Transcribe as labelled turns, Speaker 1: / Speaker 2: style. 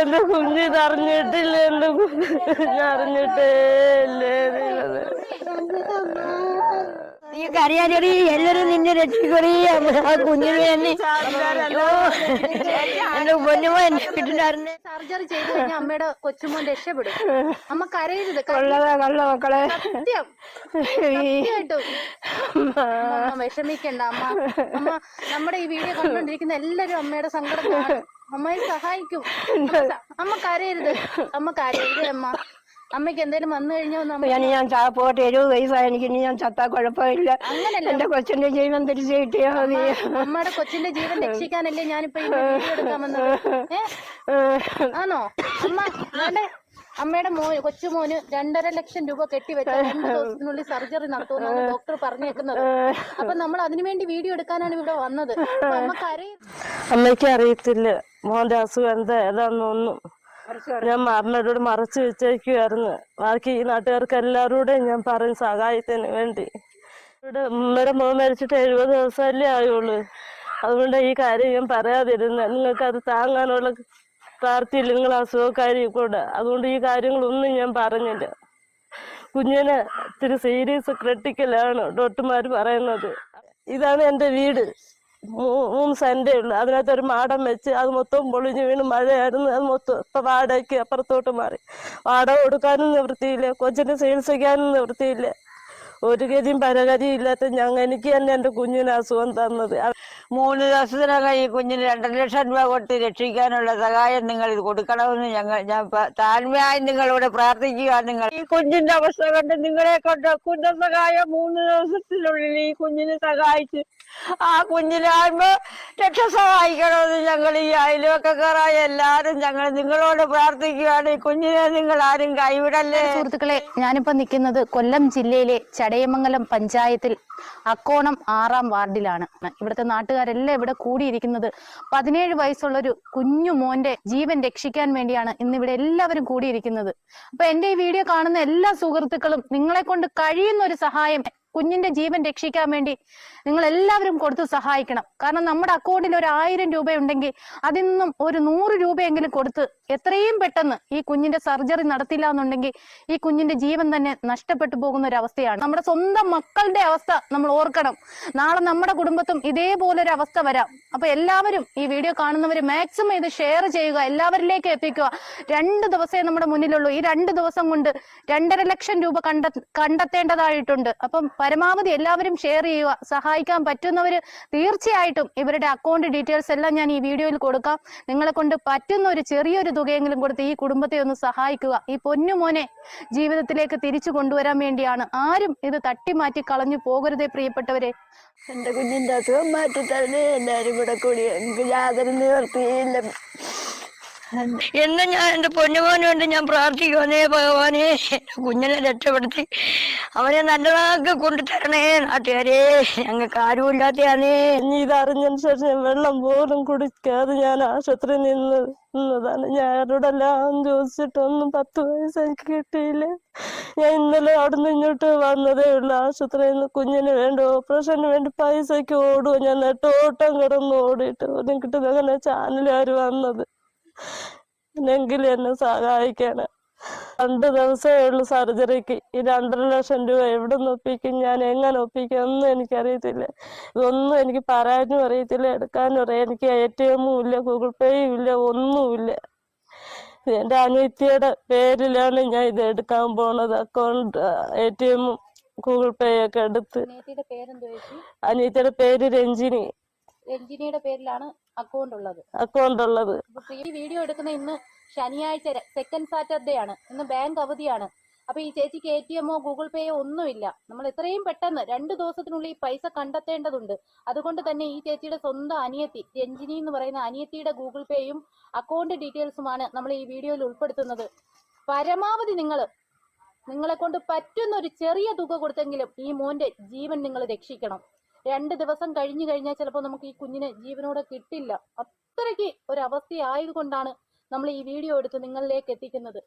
Speaker 1: എന്റെ കുഞ്ഞി അറിഞ്ഞിട്ടില്ല? എന്റെ കുഞ്ഞ് അറിഞ്ഞിട്ടേ ഇല്ലേ.
Speaker 2: നീ കരയാനടി എല്ലാരും നിന്നെ രക്ഷിക്കടി. ആ കുഞ്ഞിന് തന്നെ എന്റെ പൊന്നുമോ എന്നെ വീട്ടിലായിരുന്നു
Speaker 3: സർജറി ചെയ്ത് കഴിഞ്ഞാൽ അമ്മയുടെ കൊച്ചുമോൻ രക്ഷപ്പെടും. അമ്മ കരയരുത്.
Speaker 2: കള്ളതാ കള്ള മക്കളെ.
Speaker 3: സത്യം. വിഷമിക്കണ്ട അമ്മ. അമ്മ നമ്മുടെ ഈ വീഡിയോ കണ്ടുകൊണ്ടിരിക്കുന്ന എല്ലാരും അമ്മയുടെ സങ്കടം അമ്മയെ സഹായിക്കും. അമ്മ കരയരുത്. അമ്മ കരയരുത് അമ്മ. അമ്മയ്ക്ക് എന്തേലും വന്നു കഴിഞ്ഞാൽ
Speaker 2: ഞാൻ ഞാൻ പോട്ടെ എഴുപത് വയസ്സായ എനിക്ക് ഇനി ഞാൻ ചത്താ കുഴപ്പമില്ല.
Speaker 3: അങ്ങനല്ല
Speaker 2: എന്റെ കൊച്ചിന്റെ ജീവൻ തിരിച്ചു കിട്ടിയാ മതി.
Speaker 3: അമ്മയുടെ കൊച്ചിന്റെ ജീവൻ രക്ഷിക്കാനല്ലേ ഞാനിപ്പോ ഈ വീഡിയോ എടുക്കാൻ വന്നത് ആണോ അമ്മ വേണ്ടേ അമ്മയുടെ മോ കൊച്ചുമോന് രണ്ടര ലക്ഷം രൂപ കെട്ടിവെച്ച രണ്ട് ദിവസത്തിനുള്ളിൽ സർജറി നടത്തുമെന്നാണ് ഡോക്ടർ പറഞ്ഞേക്കുന്നത്. അപ്പൊ നമ്മൾ അതിനുവേണ്ടി വീഡിയോ എടുക്കാനാണ് ഇവിടെ വന്നത്. അമ്മയ്ക്ക് അറിയ
Speaker 1: അമ്മയ്ക്ക് അറിയത്തില്ല. മോന്റെ അസുഖം എന്താ ഏതാന്നൊന്നും. ഞാൻ മരണരോട് മറച്ചു വെച്ചേക്കുമായിരുന്നു ബാക്കി ഈ നാട്ടുകാർക്ക് എല്ലാവരോടും ഞാൻ പറയും സഹായത്തിന് വേണ്ടി. ഇവിടെ ഉമ്മയുടെ മോൻ മരിച്ചിട്ട് എഴുപത് ദിവസമല്ലേ ആയുള്ളൂ. അതുകൊണ്ട് ഈ കാര്യം ഞാൻ പറയാതിരുന്നത് നിങ്ങൾക്ക് അത് താങ്ങാനുള്ള പ്രാർത്ഥിയില്ല നിങ്ങൾ അസുഖക്കാരി കൂടെ. അതുകൊണ്ട് ഈ കാര്യങ്ങളൊന്നും ഞാൻ പറഞ്ഞില്ല. കുഞ്ഞിന് ഇത്തിരി സീരിയസ് ക്രിട്ടിക്കലാണ് ഡോക്ടർമാർ പറയുന്നത്. ഇതാണ് എന്റെ വീട്. മൂന്ന് സെന്റേ ഉള്ളു. അതിനകത്ത് ഒരു മാടം വെച്ച് അത് മൊത്തം പൊളിഞ്ഞു വീണ് മഴയായിരുന്നു. അത് മൊത്തം ഇപ്പൊ വാടകയ്ക്ക് അപ്പുറത്തോട്ട് മാറി. വാടക കൊടുക്കാനും നിവൃത്തിയില്ല. കൊച്ചിനെ ചികിത്സിക്കാനും നിവൃത്തിയില്ല. ഒരു ഗതിയും പരഗതിയും ഇല്ലാത്ത ഞങ്ങൾ എനിക്ക് തന്നെ എന്റെ കുഞ്ഞിന് അസുഖം തന്നത്.
Speaker 2: മൂന്ന് ദിവസത്തിനകം ഈ കുഞ്ഞിന് രണ്ടര ലക്ഷം രൂപ കൊടുത്ത് രക്ഷിക്കാനുള്ള സഹായം നിങ്ങൾ ഇത് കൊടുക്കണമെന്ന് ഞങ്ങൾ ഞാൻ താഴ്മയായി നിങ്ങളോട് പ്രാർത്ഥിക്കുക നിങ്ങൾ. ഈ കുഞ്ഞിന്റെ അവസ്ഥ കണ്ട് നിങ്ങളെ കൊണ്ട് കുഞ്ഞ സഹായം മൂന്ന് ദിവസത്തിനുള്ളിൽ ഈ കുഞ്ഞിനെ സഹായിച്ച് ആ കുഞ്ഞിനാകുമ്പോ രക്ഷ സഹായിക്കണമെന്ന് ഞങ്ങൾ ഈ അയൽവക്കക്കാരായ എല്ലാരും ഞങ്ങൾ നിങ്ങളോട് പ്രാർത്ഥിക്കുകയാണ്. ഈ കുഞ്ഞിനെ നിങ്ങൾ ആരും കൈവിടല്ലേ?
Speaker 3: സുഹൃത്തുക്കളെ ഞാനിപ്പോ നിൽക്കുന്നത് കൊല്ലം ജില്ലയിലെ ചടയമംഗലം പഞ്ചായത്തിൽ അക്കോണം ആറാം വാർഡിലാണ്. ഇവിടുത്തെ നാട്ടുകാരെല്ലാം ഇവിടെ കൂടിയിരിക്കുന്നത് പതിനേഴ് വയസ്സുള്ള ഒരു കുഞ്ഞു മോന്റെ ജീവൻ രക്ഷിക്കാൻ വേണ്ടിയാണ് ഇന്ന് ഇവിടെ എല്ലാവരും കൂടിയിരിക്കുന്നത്. അപ്പൊ എന്റെ ഈ വീഡിയോ കാണുന്ന എല്ലാ സുഹൃത്തുക്കളും നിങ്ങളെ കൊണ്ട് കഴിയുന്ന ഒരു സഹായം കുഞ്ഞിന്റെ ജീവൻ രക്ഷിക്കാൻ വേണ്ടി നിങ്ങൾ എല്ലാവരും കൊടുത്ത് സഹായിക്കണം. കാരണം നമ്മുടെ അക്കൗണ്ടിൽ ഒരു ആയിരം രൂപയുണ്ടെങ്കിൽ അതിൽ നിന്നും ഒരു നൂറ് രൂപയെങ്കിലും കൊടുത്ത് എത്രയും പെട്ടെന്ന് ഈ കുഞ്ഞിന്റെ സർജറി നടത്തില്ല എന്നുണ്ടെങ്കിൽ ഈ കുഞ്ഞിന്റെ ജീവൻ തന്നെ നഷ്ടപ്പെട്ടു പോകുന്ന ഒരു അവസ്ഥയാണ് നമ്മുടെ സ്വന്തം മക്കളുടെ അവസ്ഥ നമ്മൾ ഓർക്കണം. നാളെ നമ്മുടെ കുടുംബത്തും ഇതേപോലെ ഒരു അവസ്ഥ വരാം. അപ്പൊ എല്ലാവരും ഈ വീഡിയോ കാണുന്നവർ മാക്സിമം ഇത് ഷെയർ ചെയ്യുക എല്ലാവരിലേക്ക് എത്തിക്കുക. രണ്ട് ദിവസമേ നമ്മുടെ മുന്നിലുള്ളൂ. ഈ രണ്ട് ദിവസം കൊണ്ട് രണ്ടര ലക്ഷം രൂപ കണ്ട കണ്ടെത്തേണ്ടതായിട്ടുണ്ട്. അപ്പം പരമാവധി എല്ലാവരും ഷെയർ ചെയ്യുക സഹായിക്കാൻ പറ്റുന്നവര് തീർച്ചയായിട്ടും ഇവരുടെ അക്കൗണ്ട് ഡീറ്റെയിൽസ് എല്ലാം ഞാൻ ഈ വീഡിയോയിൽ കൊടുക്കാം. നിങ്ങളെ കൊണ്ട് പറ്റുന്ന ഒരു ചെറിയൊരു തുകയെങ്കിലും കൊടുത്ത് ഈ കുടുംബത്തെ ഒന്ന് സഹായിക്കുക. ഈ പൊന്നുമോനെ ജീവിതത്തിലേക്ക് തിരിച്ചു കൊണ്ടുവരാൻ വേണ്ടിയാണ്. ആരും ഇത് തട്ടിമാറ്റി കളഞ്ഞു പോകരുതേ പ്രിയപ്പെട്ടവരെ.
Speaker 2: എന്റെ കുഞ്ഞിന്റെ അസുഖം മാറ്റി തന്നെ എല്ലാരും കൂടെ കൂടി. എനിക്ക് യാതൊരു നിവർത്തിയില്ല എന്നും ഞാൻ എന്റെ പൊന്നുമോന് വേണ്ടി ഞാൻ പ്രാർത്ഥിക്കുവാനേ ഭഗവാനെ. കുഞ്ഞിനെ രക്ഷപ്പെടുത്തി. അവനെ നല്ലതാക്കി കൊണ്ടു തരണേ നാട്ടുകാരെ. ഞങ്ങൾക്ക് ആരുമില്ലാത്തയാണേ.
Speaker 1: ഇനി ഇതറിഞ്ഞതിന് ശേഷം വെള്ളം പോലും കുടിക്കാതെ ഞാൻ ആശുപത്രിയിൽ നിന്ന് നിന്നതാണ്. ഞാൻ ആരോടെല്ലാം ചോദിച്ചിട്ടൊന്നും പത്ത് പൈസ എനിക്ക് കിട്ടിയില്ല. ഞാൻ ഇന്നലെ അവിടുന്ന് ഇങ്ങോട്ട് വന്നതേ ഉള്ളൂ. ആശുപത്രിയിൽ നിന്ന് കുഞ്ഞിന് വേണ്ട ഓപ്പറേഷന് വേണ്ടി പൈസയ്ക്ക് ഓടുക ഞാൻ നെട്ടോട്ടം കിടന്ന് ഓടിയിട്ട്. ഒന്നും കിട്ടുന്ന അങ്ങനെ ചാനലുകാർ വന്നത്. എന്നെങ്കിലും എന്നെ സഹായിക്കണം രണ്ട് ദിവസമേ ഉള്ളൂ സർജറിക്ക്. ഈ രണ്ടര ലക്ഷം രൂപ എവിടെ നിന്ന് ഒപ്പിക്കും? ഞാൻ എങ്ങനെ ഒപ്പിക്കും? ഒന്നും എനിക്കറിയത്തില്ല. ഇതൊന്നും എനിക്ക് പറയാനും അറിയത്തില്ല. എടുക്കാനും അറിയാം. എനിക്ക് എ ടി എമ്മും ഇല്ല ഗൂഗിൾ പേയും ഇല്ല ഒന്നുമില്ല. എന്റെ അനിയത്തിയുടെ പേരിലാണ് ഞാൻ ഇത് എടുക്കാൻ പോണത്. അക്കൗണ്ട് എ ടി എമ്മും ഗൂഗിൾ പേ ഒക്കെ എടുത്ത്. അനിയത്തിയുടെ പേര് രഞ്ജിനി.
Speaker 3: രഞ്ജിനിയുടെ പേരിലാണ് അക്കൗണ്ട് ഉള്ളത്.
Speaker 1: അക്കൗണ്ട് ഉള്ളത്.
Speaker 3: ഈ വീഡിയോ എടുക്കുന്ന ഇന്ന് ശനിയാഴ്ച സെക്കൻഡ് സാറ്റർഡേ ആണ്. ഇന്ന് ബാങ്ക് അവധിയാണ്. അപ്പൊ ഈ ചേച്ചിക്ക് എ ടി എമ്മോ ഗൂഗിൾ പേയോ ഒന്നുമില്ല. നമ്മൾ എത്രയും പെട്ടെന്ന് രണ്ട് ദിവസത്തിനുള്ളിൽ ഈ പൈസ കണ്ടെത്തേണ്ടതുണ്ട്. അതുകൊണ്ട് തന്നെ ഈ ചേച്ചിയുടെ സ്വന്തം അനിയത്തി രഞ്ജിനി എന്ന് പറയുന്ന അനിയത്തിയുടെ ഗൂഗിൾ പേയും അക്കൗണ്ട് ഡീറ്റെയിൽസുമാണ് നമ്മൾ ഈ വീഡിയോയിൽ ഉൾപ്പെടുത്തുന്നത്. പരമാവധി നിങ്ങൾ നിങ്ങളെ കൊണ്ട് പറ്റുന്ന ഒരു ചെറിയ തുക കൊടുത്തെങ്കിലും ഈ മോന്റെ ജീവൻ നിങ്ങൾ രക്ഷിക്കണം. രണ്ട് ദിവസം കഴിഞ്ഞു കഴിഞ്ഞാൽ ചിലപ്പോൾ നമുക്ക് ഈ കുഞ്ഞിനെ ജീവനോടെ കിട്ടില്ല. അത്രയ്ക്ക് ഒരു അവസ്ഥയായതുകൊണ്ടാണ് നമ്മൾ ഈ വീഡിയോ എടുത്ത് നിങ്ങളിലേക്ക് എത്തിക്കുന്നത്.